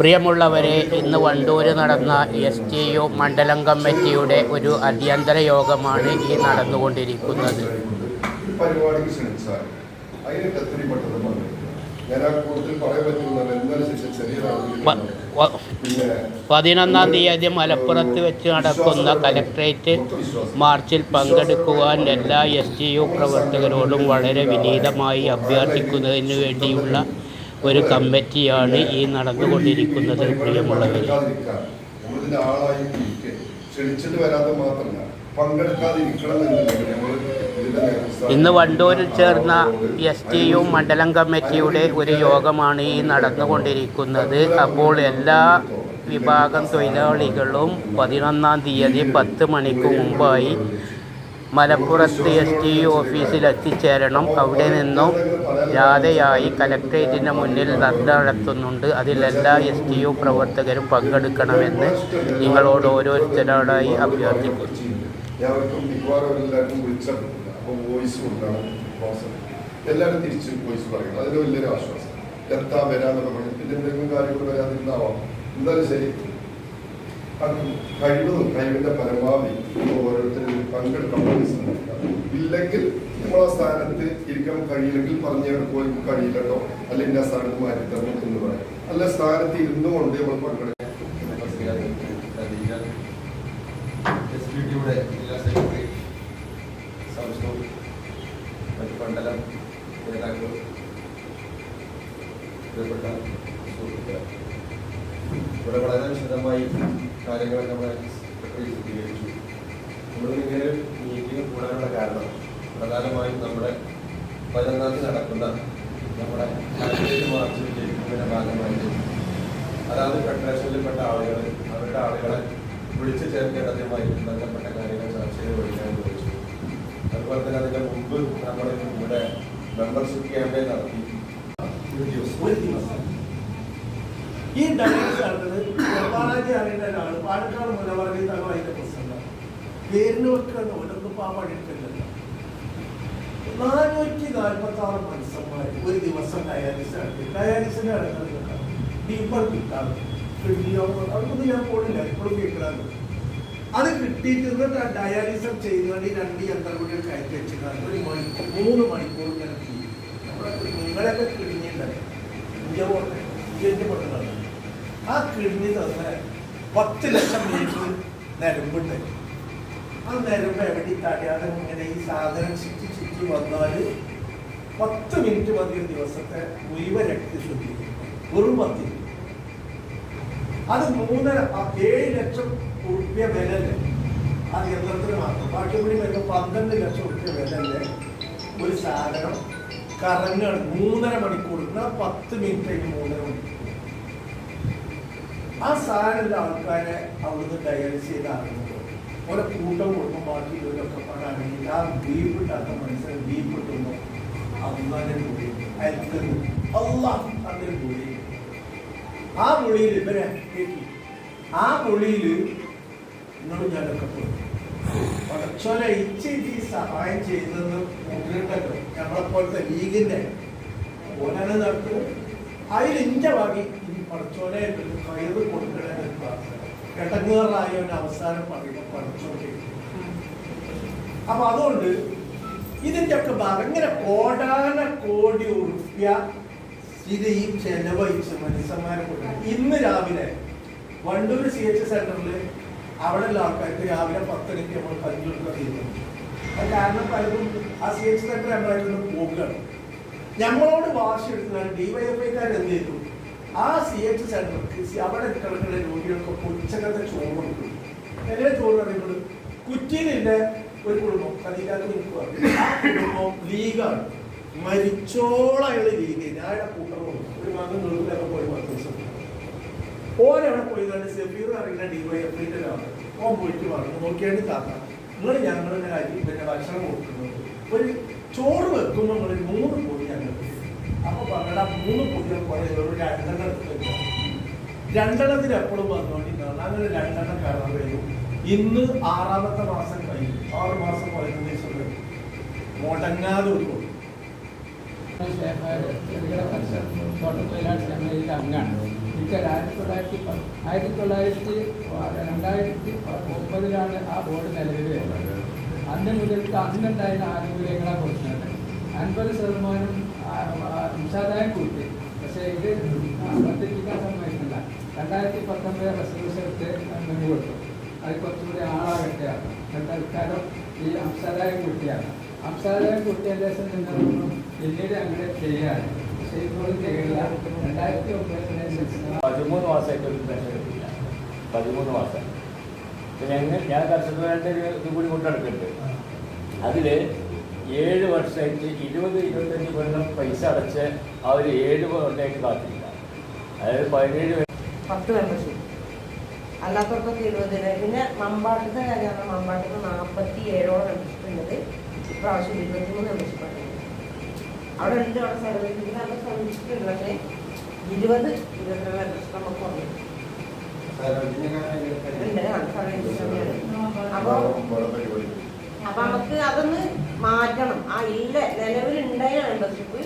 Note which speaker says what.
Speaker 1: പ്രിയമുള്ളവരെ ഇന്ന് വണ്ടൂര് നടന്ന എസ് ടി യു മണ്ഡലം കമ്മിറ്റിയുടെ ഒരു അടിയന്തര യോഗമാണ് ഈ നടന്നുകൊണ്ടിരിക്കുന്നത്. പതിനൊന്നാം തീയതി മലപ്പുറത്ത് വെച്ച് നടക്കുന്ന കലക്ട്രേറ്റ് മാർച്ചിൽ പങ്കെടുക്കുവാൻ എല്ലാ എസ് ടി യു പ്രവർത്തകരോടും വളരെ വിനീതമായി അഭ്യർത്ഥിക്കുന്നതിന് വേണ്ടിയുള്ള ഒരു കമ്മിറ്റിയാണ് ഈ നടന്നുകൊണ്ടിരിക്കുന്നത്
Speaker 2: പ്രിയമുള്ളവർ ക്ഷണിച്ചിട്ട് വരാതെ മാത്രമല്ല
Speaker 1: ഇന്ന് വണ്ടൂരിൽ ചേർന്ന എസ് ടി യു മണ്ഡലം കമ്മിറ്റിയുടെ ഒരു യോഗമാണ് ഈ നടന്നുകൊണ്ടിരിക്കുന്നത്. അപ്പോൾ എല്ലാ വിഭാഗം തൊഴിലാളികളും പതിനൊന്നാം തീയതി പത്ത് മണിക്ക് മുമ്പായി മലപ്പുറത്ത് എസ് ടി യു ഓഫീസിൽ എത്തിച്ചേരണം അവിടെ നിന്നും ജാഥയായി കലക്ട്രേറ്റിന്റെ മുന്നിൽ റദ്ദ നടത്തുന്നുണ്ട് അതിലെല്ലാ എസ് ടി യു പ്രവർത്തകരും പങ്കെടുക്കണമെന്ന് നിങ്ങളോട് ഓരോരുത്തരോടായി അഭ്യർത്ഥിക്കുന്നു.
Speaker 2: എന്തായാലും ശരി. കഴിവതും കഴിവിന്റെ പരമാവധി ഓരോരുത്തരും പങ്കെടുക്കാൻ ഇല്ലെങ്കിൽ ആ സ്ഥാനത്ത് ഇരിക്കാൻ കഴിയില്ലെങ്കിൽ പറഞ്ഞു പോയി കഴിയില്ലട്ടോ അല്ലെങ്കിൽ ആ സ്ഥാനത്ത് മാറ്റി തരണം എന്ന് പറയാം. അല്ല സ്ഥാനത്ത് ഇരുന്നുകൊണ്ട് നമ്മൾ പങ്കെടുക്കാം
Speaker 3: ഇവിടെ വളരെ വിശദമായി കാര്യങ്ങൾ നമ്മളെ സെക്രട്ടറി വിശദീകരിച്ചു നമ്മൾ ഇങ്ങനെ ഒരു മീറ്റിംഗ് കൂടാനുള്ള കാരണം പ്രധാനമായും നമ്മുടെ പതിനൊന്നാം നടക്കുന്ന നമ്മുടെ കാലിക്കറ്റ് മാർച്ച് വിജയിക്കുന്നതിന്റെ ഭാഗമായിട്ട് അതാത് ഫെഡറേഷനിൽപ്പെട്ട ആളുകൾ അവരുടെ ആളുകളെ വിളിച്ചു ചേർക്കേണ്ടതുമായി ബന്ധപ്പെട്ട കാര്യങ്ങൾ ചർച്ച ചെയ്ത് വിളിക്കാൻ വിളിച്ചു അതുപോലെ തന്നെ അതിന്റെ മുമ്പ് നമ്മൾ ഇവിടെ മെമ്പർഷിപ്പ് ക്യാമ്പയിൻ നടത്തി.
Speaker 4: ഈ ഡയറക്ടർ പാലാജി അറിയുന്ന ഒരാൾ പാലക്കാട് പ്രസിഡന്റ് പേരിന് വെക്കാണ് ഒരൊന്നും പാപ്പാടിയിട്ടില്ലല്ലോ നാനൂറ്റി നാൽപ്പത്തി ആറ് മനുഷ്യന്മാർ ഒരു ദിവസം ഡയാലിസിന്റെ അതൊന്നും ഞാൻ പോണില്ല ഇപ്പോഴും കേൾക്കാറ് അത് കിട്ടിയിട്ട് എന്നിട്ട് ആ രണ്ട് ചെയ്തുകൊണ്ട് ഈ രണ്ട് യന്ത്രകൂടികൾ കയറ്റി വെച്ചിട്ടാണ്. ഒരു മണിക്കൂർ മൂന്ന് മണിക്കൂർ ഇങ്ങനെ ചെയ്യും. നമ്മുടെ ആ കിഴിഞ്ഞ് തന്നെ പത്ത് ലക്ഷം മീറ്റർ നരമ്പുണ്ട്. ആ നരമ്പ് എവിടെ തടയാതെ ഇങ്ങനെ ഈ സാധനം ചുറ്റി ചുറ്റി വന്നാൽ പത്ത് മിനിറ്റ് മതി ദിവസത്തെ മുഴുവൻ രക്തശുദ്ധി വെറും പത്ത്. അത് മൂന്നര ഏഴ് ലക്ഷം ഉറുപ്പ്യ വിലല്ലേ? അത് യന്ത്രത്തിന് മാത്രം? ബാക്കി കൂടി പന്ത്രണ്ട് ലക്ഷം ഉറുപ്പ്യ വിലല്ലേ? ഒരു സാധനം കറങ്ങാണ് മൂന്നര മണിക്കൂർ. എന്നാ പത്ത് മിനിറ്റ് മൂന്നര മണിക്കൂർ. ആ ആൾക്കാരെ അവിടുന്ന് ഡയാലിസ് ചെയ്ത് ഓരോ കൂട്ടം കൊടുക്കും ഇവരൊക്കെ പാടാണെങ്കിൽ ആ ബീഫ് ഇട്ടാത്ത മനുഷ്യൻ ബീഫ് ഇട്ടുമ്പോൾ അള്ളാന്റെ കൂടി അയക്കുന്നു അള്ളാഹ് അതിന് കൂടി ആ മൊഴിയിൽ ഇവരെ കേട്ടി ആ മൊഴിയിൽ എന്നോട് ഞാനൊക്കെ പോയി. പടച്ചോനെ ഇച്ചിരി സഹായം ചെയ്യുന്നത് മുന്നിലുണ്ടല്ലോ നമ്മളെപ്പോലത്തെ ലീഗിന്റെ ഓനാണ് നടത്തുന്നത് അതിൽ ഇന്റെ വകി ഈ പടച്ചോനെ കയറ് കൊടുക്കണേ കിടങ്ങേറായ ഒരു അവസാനം പടച്ചോനെ അപ്പൊ അതുകൊണ്ട് ഇതിന്റെ ഭാഗം കോടാന കോടി ഉറുപ്യ ഇത് ഈ ചെലവഴിച്ച് മനുഷ്യന്മാരെ കൊണ്ട് ഇന്ന് രാവിലെ വണ്ടൂർ സി എച്ച് സെന്ററിൽ അവിടെ ഉള്ള ആൾക്കാർക്ക് രാവിലെ പത്തരയ്ക്ക് നമ്മൾ കഞ്ഞിയൊക്കെ തീരുന്നു അത് കാരണം പലരും ആ സി എച്ച് സെന്റർ നമ്മളായിട്ടൊന്ന് പോകുകയാണ് നമ്മളോട് വാശി എടുത്തതാണ് ഡിവൈഎഫ്ഐക്കാർ എന്ത് ചെയ്തു? ആ സി എച്ച് സെന്റർക്ക് അവിടെ കിടക്കുന്ന രോഗികൾക്ക് ഉച്ചക്കത്തെ ചോറ് കൊടുക്കും. എങ്ങനെ ചോറ് പറയുന്നത് കുറ്റിയിലിന്റെ ഒരു കുടുംബം കതികാത്ത് നിൽക്കുക ആ കുടുംബം ലീഗാണ്. മരിച്ചോളയുള്ള ലീഗ് അയാളുടെ കൂട്ടറും ഒരു മകൻ നെടുവിലൊക്കെ പോയി പത്ത് ദിവസം ഓരവിടെ പോയി കണ്ട് സെഫീർ അറിയുന്ന ഡിവൈഎഫ്ഐന്റെ ഒരാൾ ഓൻ പോയിട്ട് പറഞ്ഞു നോക്കിയാണ്ട് താത്ത നിങ്ങൾ ഞങ്ങളുടെ കാര്യം പിന്നെ ഭക്ഷണം കൊടുക്കുന്നത്. ഒരു ചോറ് വെക്കുമ്പോൾ നിങ്ങൾ ഞങ്ങൾക്ക് അപ്പൊ പറഞ്ഞാൽ മൂന്ന് കുട്ടികൾ പോയ ഒരു രണ്ടെണ്ണം രണ്ടെണ്ണത്തിന് എപ്പോഴും വന്നുകൊണ്ടിരിക്കണം അങ്ങനെ രണ്ടെണ്ണം കയറാൻ കഴിയും. ഇന്ന് ആറാമത്തെ മാസം കഴിയും ആറ് മാസം പതിനഞ്ച് ദിവസം കഴിയും മുടങ്ങാതെ പൊടി.
Speaker 5: തോട്ടത്തൊഴിലാളി ആയിരത്തി തൊള്ളായിരത്തി ആയിരത്തി തൊള്ളായിരത്തി രണ്ടായിരത്തി ഒമ്പതിലാണ് ആ ബോർഡ് നിലവിൽ വരുന്നത് അന്ന് മുതൽക്ക് അന്നുണ്ടായിരുന്ന ആനുകൂല്യങ്ങളെ കുറിച്ചാണ്. അൻപത് ശതമാനം നിഷാദായം കൂട്ടി പക്ഷേ ഇത് വർദ്ധിപ്പിക്കാൻ സമ്മതിക്കില്ല രണ്ടായിരത്തി പത്തൊമ്പത് റെസൊല്യൂഷൻ എടുത്ത് മുന്നിൽ കൊടുത്തു അത് കുറച്ചുകൂടി ആളാകട്ടെ തൽക്കാലം ഈ അംശാദായം കൂട്ടിയാണ് അംശാദായം കൂട്ടിയതിന് ശേഷം നിങ്ങളൊന്നും പിന്നീട് അങ്ങനെ ചെയ്യാറ് പക്ഷേ ഇപ്പോഴും ചെയ്യില്ല രണ്ടായിരത്തി ഒമ്പതിലെ സെൻസിന്
Speaker 6: പതിമൂന്ന് മാസമായിട്ട് ഒരു പെൻഷൻ കിട്ടില്ല പതിമൂന്ന് മാസം പിന്നെ എങ്ങനെ ഞാൻ കർഷകരുടെ ഒരു ഇത് കൂടി കൊണ്ടെടുക്കുന്നുണ്ട് അതിൽ ഏഴ് വർഷമായിട്ട് ഇരുപത് ഇരുപത്തഞ്ച് കൊല്ലം പൈസ അടച്ച് ആ ഒരു ഏഴ് കൊല്ലമായിട്ട് കാത്തില്ല അതായത് പതിനേഴ്
Speaker 7: പത്ത് മെമ്പർഷിപ്പ് അല്ലാത്തവർക്കൊക്കെ ഇരുപത് രൂപ പിന്നെ മമ്പാട്ടത്തെ കാര്യമാണ്. മമ്പാട്ടത്ത് നാൽപ്പത്തി ഏഴോളം മെമ്പർഷിപ്പ് ഉള്ളത് ഇപ്രാവശ്യം ഇരുപത്തിമൂന്ന് മെമ്പർഷിപ്പ് അവിടെ ഉണ്ട് അവിടെ സർവീസിൽ അവിടെ സർവീസിൽ പക്ഷേ ഇരുപത് ഇരുപത്തിരണ്ട് മെമ്പർഷിപ്പ് നമുക്ക് വന്നു ഉണ്ട്. സർവീസ്. അപ്പോൾ അപ്പൊ നമുക്ക് അതൊന്ന് മാറ്റണം. ആ ഇല്ല നിലവിലുണ്ടായ മെമ്പർഷിപ്പ്